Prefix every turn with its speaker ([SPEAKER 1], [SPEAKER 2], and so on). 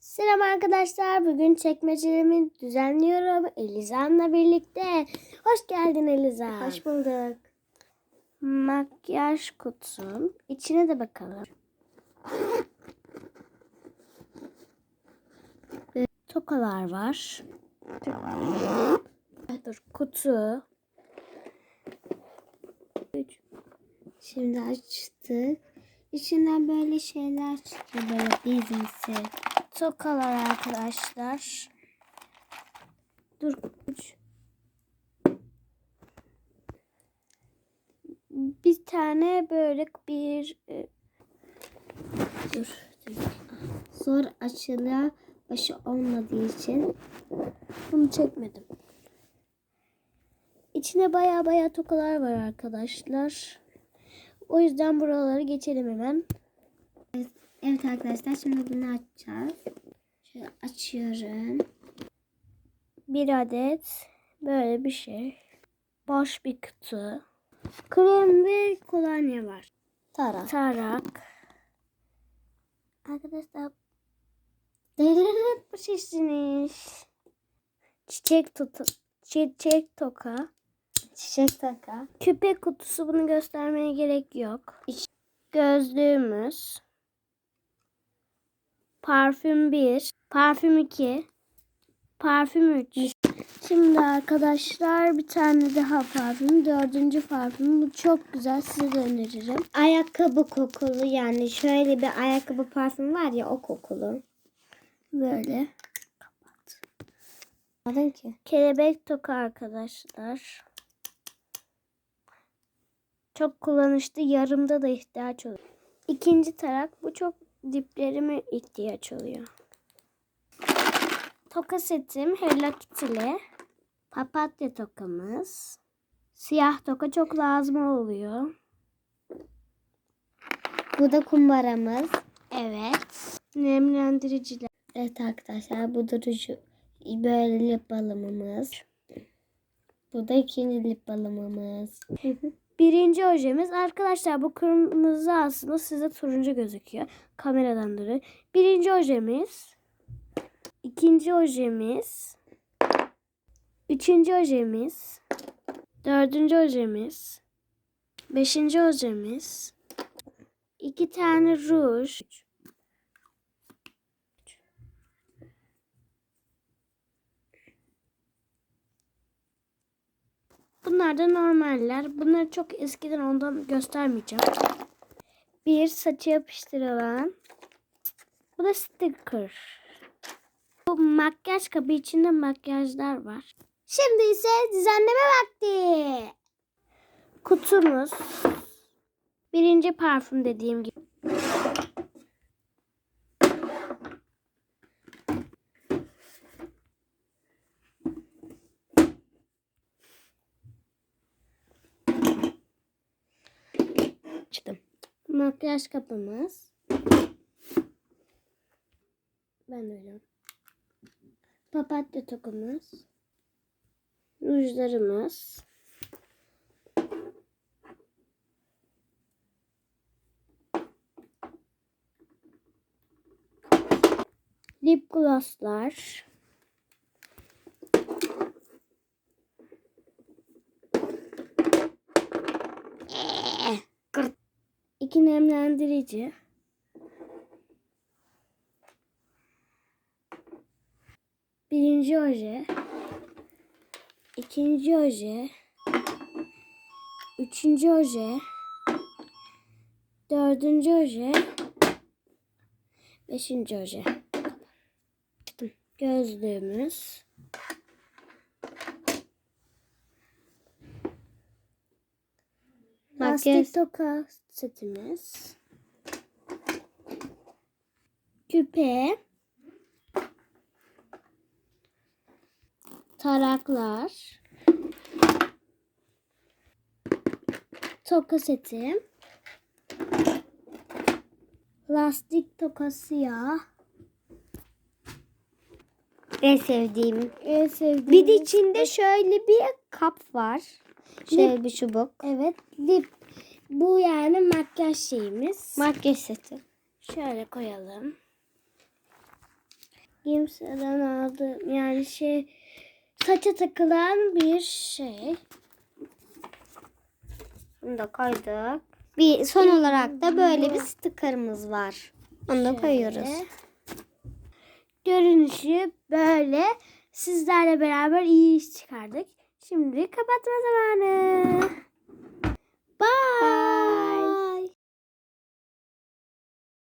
[SPEAKER 1] Selam arkadaşlar. Bugün çekmecelerimi düzenliyorum. Elizan'la birlikte. Hoş geldin Elizan.
[SPEAKER 2] Hoş bulduk.
[SPEAKER 1] Makyaj kutum. İçine de bakalım. Tokalar var. Dur kutu.
[SPEAKER 2] Şimdi açtık. İçinden böyle şeyler çıkıyor. Böyle dizimsi.
[SPEAKER 1] Tokalar arkadaşlar. Dur. Bir tane böyle bir e,
[SPEAKER 2] Dur. Zor açılıyor. Başı olmadığı için.
[SPEAKER 1] bunu çekmedim. İçine baya baya tokalar var arkadaşlar. O yüzden buraları geçelim hemen.
[SPEAKER 2] Evet arkadaşlar şimdi bunu açacağız. Şöyle açıyorum.
[SPEAKER 1] Bir adet böyle bir şey. Boş bir kutu. Krem ve kolonya var.
[SPEAKER 2] Tara.
[SPEAKER 1] Tarak. Arkadaşlar bu şişiniz. Çiçek tutu. Çiçek toka.
[SPEAKER 2] Çiçek taka.
[SPEAKER 1] Küpe kutusu bunu göstermeye gerek yok. Gözlüğümüz. Parfüm 1. Parfüm 2. Parfüm 3. Şimdi arkadaşlar bir tane daha parfüm. Dördüncü parfüm. Bu çok güzel. Size de öneririm.
[SPEAKER 2] Ayakkabı kokulu yani şöyle bir ayakkabı parfüm var ya o kokulu.
[SPEAKER 1] Böyle.
[SPEAKER 2] Anladın ki?
[SPEAKER 1] Kelebek toka arkadaşlar. Çok kullanışlı. Yarımda da ihtiyaç oluyor. İkinci tarak. Bu çok diplerime ihtiyaç oluyor. Toka setim Hello Kitty'li. Papatya tokamız. Siyah toka çok lazım oluyor.
[SPEAKER 2] Bu da kumbaramız.
[SPEAKER 1] Evet. Nemlendiriciler.
[SPEAKER 2] Evet arkadaşlar bu durucu böyle lip balımımız. Bu da ikinci lip balımımız.
[SPEAKER 1] Birinci ojemiz arkadaşlar bu kırmızı aslında size turuncu gözüküyor. Kameradan dolayı. Birinci ojemiz. ikinci ojemiz. Üçüncü ojemiz. Dördüncü ojemiz. Beşinci ojemiz. iki tane ruj. Bunlar da normaller. Bunları çok eskiden ondan göstermeyeceğim. Bir saça yapıştırılan. Bu da sticker. Bu makyaj kabı içinde makyajlar var.
[SPEAKER 2] Şimdi ise düzenleme vakti.
[SPEAKER 1] Kutumuz. Birinci parfüm dediğim gibi. Makyaj kapımız. Ben öyle. Papatya tokumuz. Rujlarımız. Lip glosslar. İki nemlendirici. Birinci oje. ikinci oje. Üçüncü oje. Dördüncü oje. Beşinci oje. Gözlüğümüz.
[SPEAKER 2] Makyaj.
[SPEAKER 1] Lastik toka setimiz. Küpe. Taraklar. Toka seti. Lastik toka siyah.
[SPEAKER 2] En sevdiğim.
[SPEAKER 1] En sevdiğim.
[SPEAKER 2] Bir de içinde şöyle bir kap var. Şöyle bir çubuk.
[SPEAKER 1] Evet lip. Bu yani makyaj şeyimiz.
[SPEAKER 2] Makyaj seti.
[SPEAKER 1] Şöyle koyalım. Gimsa'dan aldım. Yani şey saça takılan bir şey. Bunu da koyduk.
[SPEAKER 2] Bir son olarak da böyle bir sticker'ımız var. Onu da koyuyoruz.
[SPEAKER 1] Görünüşü böyle. Sizlerle beraber iyi iş çıkardık. Şimdi kapatma zamanı. Bye.